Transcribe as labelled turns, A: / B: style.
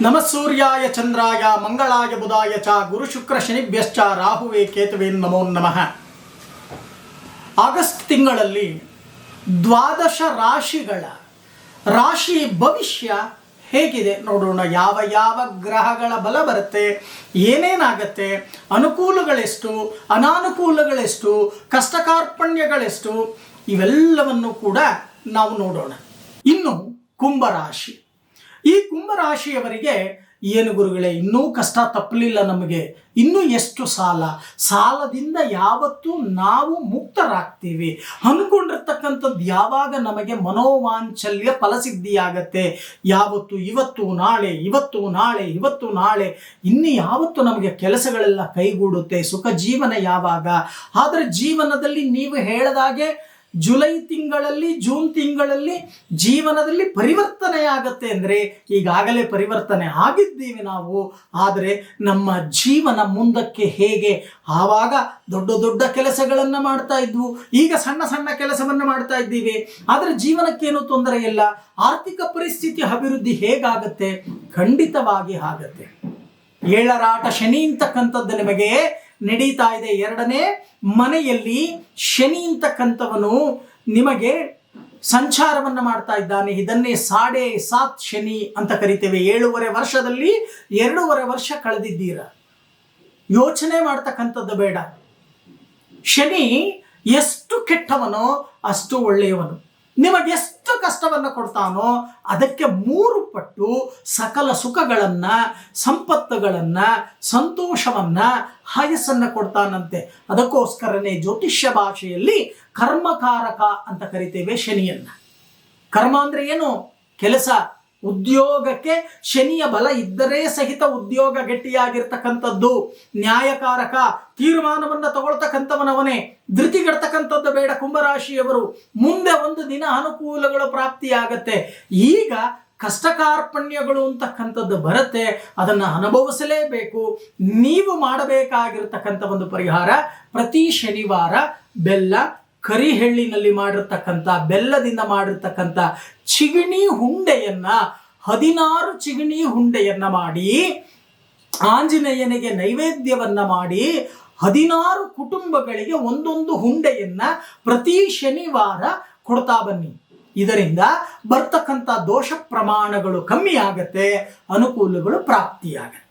A: ನಮ ಸೂರ್ಯಾಯ ಚಂದ್ರಾಯ ಮಂಗಳಾಯ ಬುಧಾಯ ಚ ಗುರು ಶುಕ್ರ ಶನಿಭ್ಯಶ್ಚ ರಾಹುವೆ ಕೇತುವೆ ನಮೋ ನಮಃ. ಆಗಸ್ಟ್ ತಿಂಗಳಲ್ಲಿ ದ್ವಾದಶ ರಾಶಿಗಳ ರಾಶಿ ಭವಿಷ್ಯ ಹೇಗಿದೆ ನೋಡೋಣ. ಯಾವ ಯಾವ ಗ್ರಹಗಳ ಬಲ ಬರುತ್ತೆ, ಏನೇನಾಗತ್ತೆ, ಅನುಕೂಲಗಳೆಷ್ಟು, ಅನಾನುಕೂಲಗಳೆಷ್ಟು, ಕಷ್ಟಕಾರ್ಪಣ್ಯಗಳೆಷ್ಟು, ಇವೆಲ್ಲವನ್ನು ಕೂಡ ನಾವು ನೋಡೋಣ. ಇನ್ನು ಕುಂಭರಾಶಿ ಈ ಕುಂಭರಾಶಿಯವರಿಗೆ ಏನು ಗುರುಗಳೇ, ಇನ್ನೂ ಕಷ್ಟ ತಪ್ಪಲಿಲ್ಲ ನಮಗೆ. ಇನ್ನೂ ಎಷ್ಟು ಸಾಲ? ಸಾಲದಿಂದ ಯಾವತ್ತೂ ನಾವು ಮುಕ್ತರಾಗ್ತೀವಿ. ಅಂದ್ಕೊಂಡಿರ್ತಕ್ಕಂಥದ್ದು ಯಾವಾಗ ನಮಗೆ ಮನೋವಾಂಚಲ್ಯ ಫಲಸಿದ್ಧಿಯಾಗತ್ತೆ? ಯಾವತ್ತು? ಇವತ್ತು, ನಾಳೆ ಇವತ್ತು ನಾಳೆ ಇವತ್ತು, ನಾಳೆ. ಇನ್ನು ಯಾವತ್ತು ನಮಗೆ ಕೆಲಸಗಳೆಲ್ಲ ಕೈಗೂಡುತ್ತೆ? ಸುಖ ಜೀವನ ಯಾವಾಗ? ಆದರೆ ಜೀವನದಲ್ಲಿ ನೀವು ಹೇಳದಾಗೆ ಜುಲೈ ತಿಂಗಳಲ್ಲಿ, ಜೂನ್ ತಿಂಗಳಲ್ಲಿ ಜೀವನದಲ್ಲಿ ಪರಿವರ್ತನೆ ಪರಿವರ್ತನೆಯಾಗತ್ತೆ ಅಂದರೆ ಈಗಾಗಲೇ ಪರಿವರ್ತನೆ ಆಗಿದ್ದೀವಿ ನಾವು. ಆದರೆ ನಮ್ಮ ಜೀವನ ಮುಂದಕ್ಕೆ ಹೇಗೆ? ಆವಾಗ ದೊಡ್ಡ ದೊಡ್ಡ ಕೆಲಸಗಳನ್ನು ಮಾಡ್ತಾ ಇದ್ವು. ಈಗ ಸಣ್ಣ ಸಣ್ಣ ಕೆಲಸವನ್ನು ಮಾಡ್ತಾ ಇದ್ದೀವಿ. ಆದರೆ ಜೀವನಕ್ಕೇನು ತೊಂದರೆ ಇಲ್ಲ. ಆರ್ಥಿಕ ಪರಿಸ್ಥಿತಿ ಅಭಿವೃದ್ಧಿ ಹೇಗಾಗತ್ತೆ? ಖಂಡಿತವಾಗಿ ಆಗತ್ತೆ. ಏಳರಾಟ ಶನಿ ಅಂತಕ್ಕಂಥದ್ದು ನಿಮಗೆ ನಡೀತಾ ಇದೆ. ಎರಡನೇ, ಮನೆಯಲ್ಲಿ ಶನಿ ಅಂತಕ್ಕಂಥವನು ನಿಮಗೆ ಸಂಚಾರವನ್ನು ಮಾಡ್ತಾ ಇದ್ದಾನೆ. ಇದನ್ನೇ ಸಾಡೆ ಸಾತ್ ಶನಿ ಅಂತ ಕರಿತೇವೆ. ಏಳೂವರೆ ವರ್ಷದಲ್ಲಿ ಎರಡೂವರೆ ವರ್ಷ ಕಳೆದಿದ್ದೀರ. ಯೋಚನೆ ಮಾಡ್ತಕ್ಕಂಥದ್ದು ಬೇಡ. ಶನಿ ಎಷ್ಟು ಕೆಟ್ಟವನೋ ಅಷ್ಟು ಒಳ್ಳೆಯವನು. ನಿಮಗೆಷ್ಟು ಕಷ್ಟವನ್ನು ಕೊಡ್ತಾನೋ ಅದಕ್ಕೆ ಮೂರು ಪಟ್ಟು ಸಕಲ ಸುಖಗಳನ್ನು, ಸಂಪತ್ತುಗಳನ್ನು, ಸಂತೋಷವನ್ನು, ಹಾಯಸ್ಸನ್ನು ಕೊಡ್ತಾನಂತೆ. ಅದಕ್ಕೋಸ್ಕರನೇ ಜ್ಯೋತಿಷ್ಯ ಭಾಷೆಯಲ್ಲಿ ಕರ್ಮಕಾರಕ ಅಂತ ಕರಿತೇವೆ ಶನಿಯನ್ನ. ಕರ್ಮ ಅಂದರೆ ಏನು? ಕೆಲಸ. ಉದ್ಯೋಗಕ್ಕೆ ಶನಿಯ ಬಲ ಇದ್ದರೆ ಸಹಿತ ಉದ್ಯೋಗ ಗಟ್ಟಿಯಾಗಿರ್ತಕ್ಕಂಥದ್ದು. ನ್ಯಾಯಕಾರಕ ತೀರ್ಮಾನವನ್ನು ತಗೊಳ್ತಕ್ಕಂಥವನವನೇ. ಧೃತಿಗೆಡ್ತಕ್ಕಂಥದ್ದು ಬೇಡ ಕುಂಭರಾಶಿಯವರು. ಮುಂದೆ ಒಂದು ದಿನ ಅನುಕೂಲಗಳು ಪ್ರಾಪ್ತಿಯಾಗತ್ತೆ. ಈಗ ಕಷ್ಟ ಕಾರ್ಪಣ್ಯಗಳು ಅಂತಕ್ಕಂಥದ್ದು ಬರುತ್ತೆ. ಅದನ್ನು ಅನುಭವಿಸಲೇಬೇಕು. ನೀವು ಮಾಡಬೇಕಾಗಿರ್ತಕ್ಕಂಥ ಒಂದು ಪರಿಹಾರ ಪ್ರತಿ ಶನಿವಾರ ಬೆಲ್ಲ ಕರಿಹೆಳ್ಳಿನಲ್ಲಿ ಮಾಡಿರ್ತಕ್ಕಂಥ, ಬೆಲ್ಲದಿಂದ ಮಾಡಿರ್ತಕ್ಕಂಥ ಚಿಗಣಿ ಹುಂಡೆಯನ್ನ, ಹದಿನಾರು ಚಿಗಣಿ ಹುಂಡೆಯನ್ನ ಮಾಡಿ, ಆಂಜನೇಯನಿಗೆ ನೈವೇದ್ಯವನ್ನ ಮಾಡಿ, ಹದಿನಾರು ಕುಟುಂಬಗಳಿಗೆ ಒಂದೊಂದು ಹುಂಡೆಯನ್ನ ಪ್ರತಿ ಶನಿವಾರ ಕೊಡ್ತಾ ಬನ್ನಿ. ಇದರಿಂದ ಬರ್ತಕ್ಕಂಥ ದೋಷ ಪ್ರಮಾಣಗಳು ಕಮ್ಮಿ ಆಗತ್ತೆ, ಅನುಕೂಲಗಳು ಪ್ರಾಪ್ತಿಯಾಗತ್ತೆ.